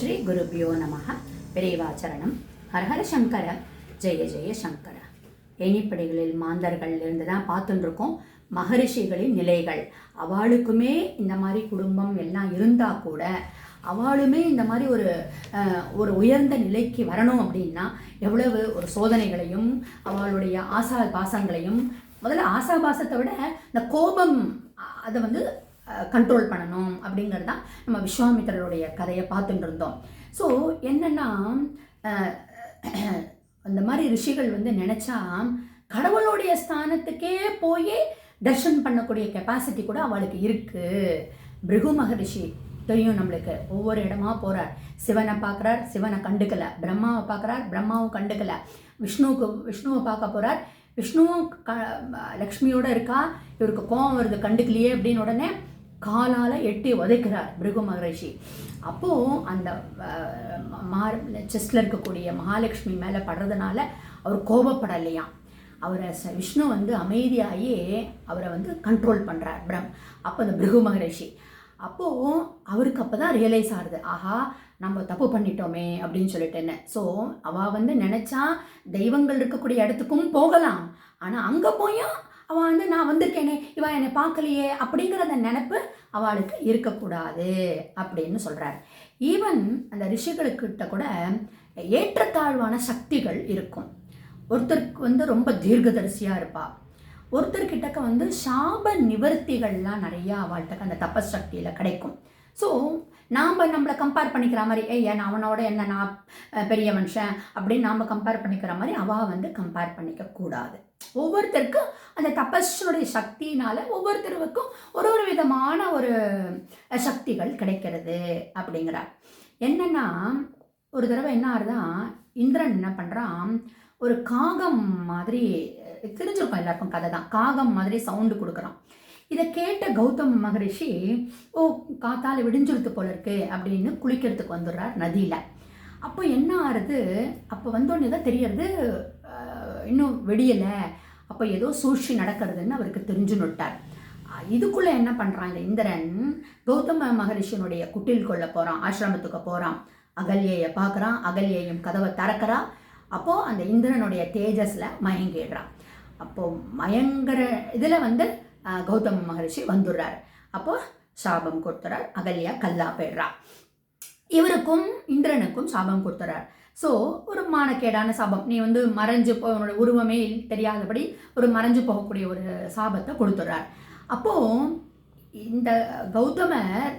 ஸ்ரீ குருபியோ நமக பெரியவாச்சரணம் ஹரஹர சங்கர. ஜெய ஜெய சங்கர. ஏணிப்படைகளில் மாந்தர்கள் இருந்து தான் பார்த்துட்டுருக்கோம் மகரிஷிகளின் நிலைகள். அவளுக்குமே இந்த மாதிரி குடும்பம் எல்லாம் இருந்தால் கூட அவளுமே இந்த மாதிரி ஒரு ஒரு உயர்ந்த நிலைக்கு வரணும் அப்படின்னா எவ்வளவு ஒரு சோதனைகளையும் அவளுடைய ஆசா பாசங்களையும் முதல்ல ஆசா பாசத்தை விட இந்த கோபம் அதை வந்து கண்ட்ரோல் பண்ணணும் அப்படிங்கிறது தான் நம்ம விஸ்வாமித்திரருடைய கதையை பார்த்துட்டு இருந்தோம். ஸோ என்னென்னா அந்த மாதிரி ரிஷிகள் வந்து நினச்சா கடவுளுடைய ஸ்தானத்துக்கே போய் தர்ஷன் பண்ணக்கூடிய கெப்பாசிட்டி கூட அவளுக்கு இருக்குது பிருகு மகரிஷி தெரியும் நம்மளுக்கு. ஒவ்வொரு இடமா போகிறார் சிவனை பார்க்குறார் சிவனை கண்டுக்கல. பிரம்மாவை பார்க்குறார் பிரம்மாவும் கண்டுக்கல. விஷ்ணுவுக்கு விஷ்ணுவை பார்க்க போகிறார் விஷ்ணுவும் க லக்ஷ்மியோடு இருக்கா? இவருக்கு கோபம் வருது கண்டுக்கலையே அப்படின்னு உடனே காலால் எட்டி உதைக்கிறார் பிருகு மகரிஷி. அப்போது அந்த மா செஸ்டில் இருக்கக்கூடிய மகாலட்சுமி மேலே படுறதுனால அவர் கோபப்படலையாம். அவரை விஷ்ணு வந்து அமைதியாகி அவரை வந்து கண்ட்ரோல் பண்ணுறார் பிரம். அப்போ அந்த பிருகு மகரிஷி. அப்போது அவருக்கு அப்போ தான் ரியலைஸ் ஆகுது. ஆஹா நம்ம தப்பு பண்ணிட்டோமே அப்படின்னு சொல்லிட்டேன்னு ஸோ அவள் வந்து நினச்சா தெய்வங்கள் இருக்கக்கூடிய இடத்துக்கும் போகலாம். ஆனால் அங்கே போயும் அவள் வந்து நான் வந்திருக்கேனே இவன் என்னை பார்க்கலையே அப்படிங்கிற அந்த நினப்பு அவளுக்கு இருக்கக்கூடாது அப்படின்னு சொல்கிறார் ஈவன் அந்த ரிஷிகளுக்கிட்ட கூட ஏற்றத்தாழ்வான சக்திகள் இருக்கும். ஒருத்தருக்கு வந்து ரொம்ப தீர்க்கதரிசியாக இருப்பாள் ஒருத்தர்கிட்டக்க வந்து சாப நிவர்த்திகள்லாம் நிறையா அவள்கிட்ட அந்த தபஸ் சக்தியில் கிடைக்கும். ஸோ நாம் நம்மளை கம்பேர் பண்ணிக்கிற மாதிரி ஏய் நான் அவனோட என்ன நான் பெரிய மனுஷன்? அப்படின்னு நாம் கம்பேர் பண்ணிக்கிற மாதிரி அவள் வந்து கம்பேர் பண்ணிக்க கூடாது. ஒவ்வொருத்தருக்கும் அந்த தபஸுடைய சக்தியினால ஒவ்வொருத்தருக்கும் ஒரு ஒரு விதமான ஒரு சக்திகள் கிடைக்கிறது அப்படிங்கிறார். என்னன்னா ஒரு தடவை என்ன ஆறுதான் இந்திரன் என்ன பண்ணுறான் ஒரு காகம் மாதிரி அஹ், தெரிஞ்சிருக்கும் எல்லாருக்கும் கதை தான். காகம் மாதிரி சவுண்டு கொடுக்குறான். இதை கேட்ட கௌதம் மகரிஷி ஓ காத்தால விடிஞ்சுருத்து போல இருக்கு அப்படின்னு குளிக்கிறதுக்கு வந்துடுறார் நதியில். அப்போ என்ன ஆறுது? அப்போ வந்தோடனே தான் தெரியறது இன்னும் வெடியலை. அப்போ ஏதோ சூழ்ச்சி நடக்கிறதுன்னு அவருக்கு தெரிஞ்சு நொட்டார். இதுக்குள்ளே என்ன பண்ணுறான் இந்த இந்திரன்? கௌதம மகரிஷியனுடைய குட்டில் கொள்ள போகிறான் ஆசிரமத்துக்கு போகிறான் அகல்யையை பார்க்குறான் அகல்யையும் கதவை திறக்கிறா. அப்போது அந்த இந்திரனுடைய தேஜஸில் மயங்கிடுறான் அப்போது மயங்கிற இதில் வந்து கௌதம மகரிஷி வந்துடுறார் அப்போது சாபம் கொடுத்துறார் அகல்யா கல்லா போயிடுறா இவருக்கும் இந்திரனுக்கும் சாபம் கொடுத்துறார் ஸோ ஒரு மானக்கேடான சாபம். நீ வந்து மறைஞ்சு போ உன்னோட உருவமே தெரியாதபடி ஒரு மறைஞ்சு போகக்கூடிய ஒரு சாபத்தை கொடுத்துட்றார் அப்போது இந்த கௌதமர்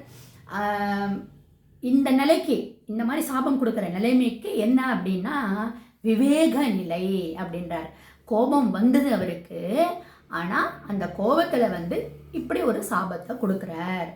இந்த நிலைக்கு இந்த மாதிரி சாபம் கொடுக்குற நிலைமைக்கு என்ன அப்படின்னா விவேக நிலை அப்படின்றார். கோபம் வந்தது அவருக்கு. ஆனால் அந்த கோபத்தில் வந்து இப்படி ஒரு சாபத்தை கொடுக்குறார்.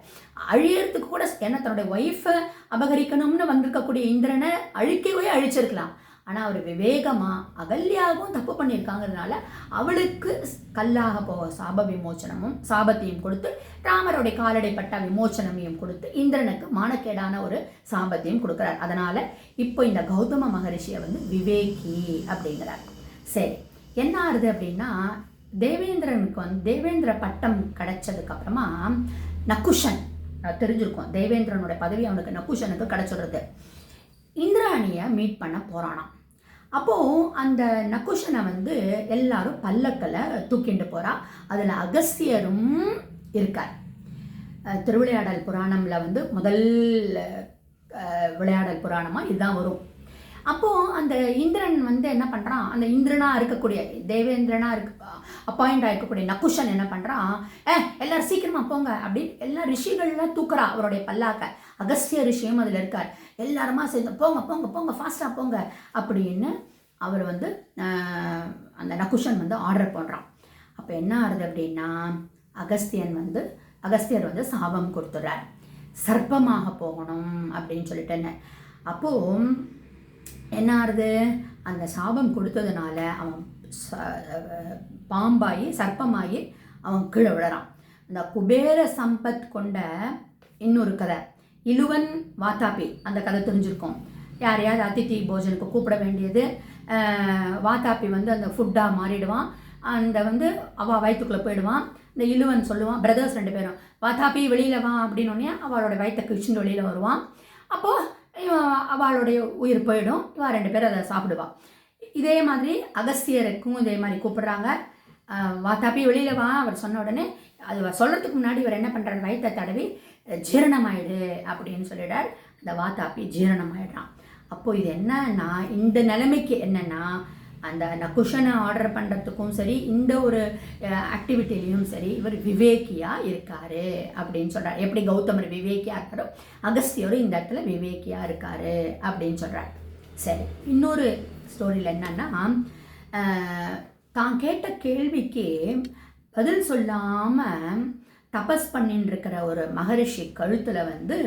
அழியறதுக்கு கூட ஏன்னா தன்னுடைய ஒய்ஃபை அபகரிக்கணும்னு வந்திருக்கக்கூடிய இந்திரனை அழிக்கவே அழிச்சிருக்கலாம். ஆனால் அவர் விவேகமாக அகல்யாவும் தப்பு பண்ணியிருக்காங்கிறதுனால அவளுக்கு கல்லாக போக சாப விமோச்சனமும் சாபத்தையும் கொடுத்து ராமருடைய காலடைப்பட்ட விமோச்சனமையும் கொடுத்து இந்திரனுக்கு மானக்கேடான ஒரு சாபத்தையும் கொடுக்குறார். அதனால் இப்போ இந்த கௌதம மகரிஷியை வந்து விவேகி அப்படிங்கிறார். சரி என்ன ஆறுது அப்படின்னா தேவேந்திரனுக்கு வந்து தேவேந்திர பட்டம் கிடைச்சதுக்கு அப்புறமா நக்குஷன் தெரிஞ்சிருக்கும். தேவேந்திரனுடைய பதவி அவனுக்கு நக்குஷனுக்கு கிடைச்சிடுறது. இந்திராணியை மீட் பண்ண போகிறானாம் அப்போது அந்த நக்குஷனை வந்து எல்லாரும் பல்லக்கில் தூக்கிட்டு போகிறா அதில் அகஸ்தியரும் இருக்கார். திருவிளையாடல் புராணம்ல வந்து முதல் விளையாடல் புராணமாக இதுதான் வரும். அப்போது அந்த இந்திரன் வந்து என்ன பண்ணுறான் அந்த இந்திரனாக இருக்கக்கூடிய தேவேந்திரனா இருக்க அப்பாயிண்ட் ஆயிருக்கக்கூடிய நக்குஷன் என்ன பண்ணுறான் ஏ எல்லாரும் சீக்கிரமா போங்க அப்படின்னு எல்லா ரிஷிகள்லாம் தூக்குறா அவருடைய பல்லாக்க. அகஸ்திய ரிஷியும் அதில் இருக்கார். எல்லாருமா சேர்ந்து போங்க போங்க போங்க ஃபாஸ்ட்டாக போங்க அப்படின்னு அவர் வந்து அந்த நக்குஷன் வந்து ஆர்டர் பண்ணுறான் அப்போ என்ன ஆகுது அப்படின்னா அகஸ்தியன் வந்து அகஸ்தியர் வந்து சாபம் கொடுத்துட்றார். சர்ப்பமாக போகணும் அப்படின்னு சொல்லிட்டு என்ன? அப்போது என்ன ஆகுது அந்த சாபம் கொடுத்ததுனால அவன் ச- பாம்பாகி சர்ப்பமாகி அவன் கீழே விழறான். இந்த குபேர சம்பத் கொண்ட இன்னொரு கதை. இலுவன் வாத்தாபி அந்த கதை தெரிஞ்சிருக்கோம். யாரையாவது அதித்தி போஜனுக்கு கூப்பிட வேண்டியது வாத்தாப்பி வந்து அந்த ஃபுட்டாக மாறிடுவான். அந்த வந்து அவள் வயிற்றுக்குள்ளே போயிடுவான். இந்த இலுவன் சொல்லுவான் பிரதர்ஸ் ரெண்டு பேரும் வாத்தாப்பி வெளியில் வா அப்படின்னோடனே அவளோட வயிற்றை கிழிச்சுட்டு வெளியில் வருவான். அப்போது அவளுடைய உயிர் போயிடும். இவா ரெண்டு பேரும் அதை சாப்பிடுவா. இதே மாதிரி அகஸ்தியருக்கும் இதே மாதிரி கூப்பிடுறாங்க. வா தப்பி வெளியில் வா அவர் சொன்ன உடனே அது சொல்கிறதுக்கு முன்னாடி இவர் என்ன பண்ணுறாரு வயிற்றை தடவி ஜீரணமாயிடு அப்படின்னு சொல்லிடார் அந்த வாத்தாப்பி ஜீரணமாயிடுறான். அப்போது இது என்னன்னா இந்த நிலைமைக்கு என்னென்னா அந்த நான் குஷனை ஆர்டர் பண்ணுறதுக்கும் சரி இந்த ஒரு ஆக்டிவிட்டிலையும் சரி இவர் விவேக்கியாக இருக்கார் அப்படின்னு சொல்கிறார் எப்படி கௌதமர் விவேக்கியாக இருக்காரோ அகஸ்தியரும் இந்த இடத்துல விவேக்கியாக இருக்கார் அப்படின்னு சொல்கிறார் சரி இன்னொரு ஸ்டோரியில் என்னன்னா தான் கேட்ட கேள்விக்கு பதில் சொல்லாமல் தபஸ் பண்ணின்னு இருக்கிற ஒரு மகரிஷி கழுத்தில் வந்து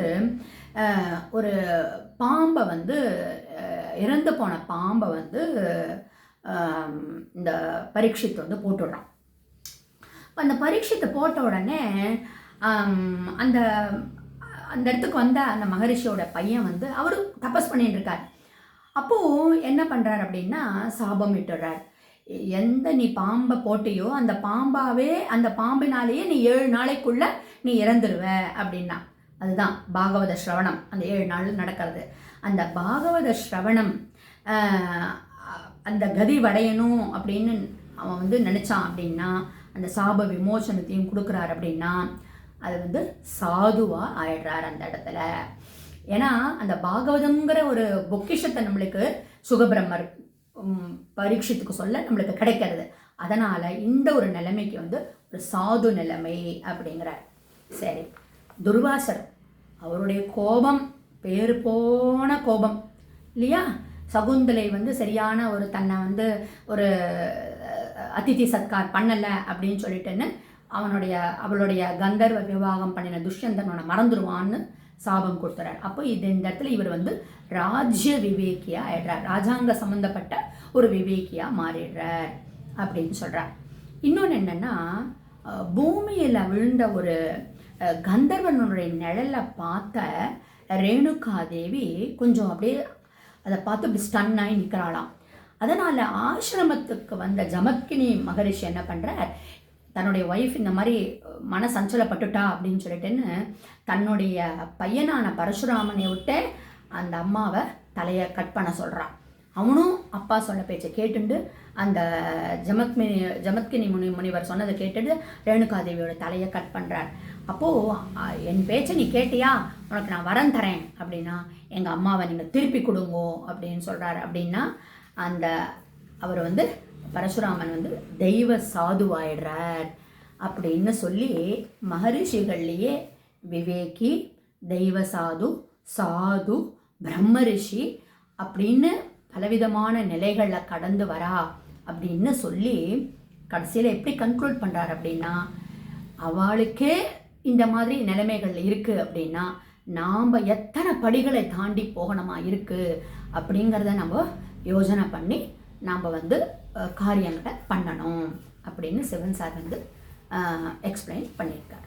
ஒரு பாம்பை வந்து இறந்து போன பாம்பை வந்து இந்த பரீட்சித்து வந்து போட்டுடுறான் அந்த பரீட்சத்தை போட்ட உடனே அந்த அந்த இடத்துக்கு வந்த அந்த மகரிஷியோட பையன் வந்து அவரும் தபஸ் பண்ணிட்டு இருக்கார் அப்போது என்ன பண்ணுறார் அப்படின்னா சாபம் இட்டுறார் எந்த நீ பாம்பை போட்டியோ அந்த பாம்பாவே அந்த பாம்பினாலேயே நீ ஏழு நாளைக்குள்ள நீ இறந்துருவ அப்படின்னா. அதுதான் பாகவத ஸ்ரவணம். அந்த ஏழு நாள் நடக்கிறது. அந்த பாகவத ஸ்ரவணம் அந்த கதி வடையணும் அப்படின்னு அவன் வந்து நினச்சான் அப்படின்னா அந்த சாப விமோசனத்தையும் கொடுக்குறாரு அப்படின்னா அது வந்து சாதுவாக ஆயிடுறார் அந்த இடத்துல. ஏன்னா அந்த பாகவதங்கிற ஒரு பொக்கிஷத்தை நம்மளுக்கு சுகபிரம்மர் பரீட்சத்துக்கு சொல்ல நம்மளுக்கு கிடைக்கிறது. அதனால் இந்த ஒரு நிலைமைக்கு வந்து ஒரு சாது நிலைமை அப்படிங்கிறார். சரி துர்வாசர் அவருடைய கோபம் பேர் போன கோபம் இல்லையா? சகுந்தலை வந்து சரியான ஒரு தன்னை வந்து ஒரு அதித்தி அதிதி சத்கார் பண்ணலை அப்படின்னு சொல்லிட்டுன்னு அவனுடைய அவளுடைய கந்தர்வ விவாகம் பண்ணின துஷ்யந்தனோட மறந்துடுவான்னு சாபம் கொடுத்துறாரு. அப்போ இது இந்த இடத்துல இவர் வந்து ராஜ்ய விவேக்கியா ஆயிடுறார். ராஜாங்க சம்மந்தப்பட்ட ஒரு விவேக்கியா மாறிடுறார் அப்படின்னு சொல்றார். இன்னொன்று என்னன்னா பூமியில் விழுந்த ஒரு கந்தர்வனுடைய நிழலை பார்த்த ரேணுகா தேவி கொஞ்சம் அப்படியே அதை பார்த்து இப்படி ஸ்டன் ஆகி நிற்கிறாளாம். அதனால் ஆசிரமத்துக்கு வந்த ஜமத்கினி மகரிஷி என்ன பண்ணுறார் தன்னுடைய ஒய்ஃப் இந்த மாதிரி மன சஞ்சலப்பட்டுட்டா அப்படின்னு சொல்லிட்டுன்னு தன்னுடைய பையனான பரசுராமனை விட்டு அந்த அம்மாவை தலையை கட் பண்ண சொல்கிறான் அவனும் அப்பா சொன்ன பேச்சை கேட்டுண்டு அந்த ஜமத்மினி ஜமத்கினி முனி முனிவர் சொன்னதை கேட்டுட்டு ரேணுகாதேவியோட தலையை கட் பண்ணுறார் அப்போது என் பேச்சை நீ கேட்டியா? உனக்கு நான் வரம் தரேன். அப்படின்னா எங்கள் அம்மாவை நீங்கள் திருப்பி கொடுங்கோ அப்படின்னு சொல்கிறாரு அப்படின்னா அந்த அவர் வந்து பரசுராமன் வந்து தெய்வ சாதுவாயிடுறார் அப்படின்னு சொல்லி மகரிஷிகள்லேயே விவேகி தெய்வ சாது சாது பிரம்ம ரிஷி அப்படின்னு பலவிதமான நிலைகளில் கடந்து வரா அப்படின்னு சொல்லி கடைசியில் எப்படி கன்க்ளூட் பண்ணுறார் அப்படின்னா அவளுக்கே இந்த மாதிரி நிலைமைகள் இருக்குது அப்படின்னா நாம் எத்தனை படிகளை தாண்டி போகணுமா இருக்குது அப்படிங்கிறத நம்ம யோசனை பண்ணி நாம் வந்து காரியங்களை பண்ணணும் அப்படின்னு சிவன் சார் வந்து எக்ஸ்பிளைன் பண்ணியிருக்கார்.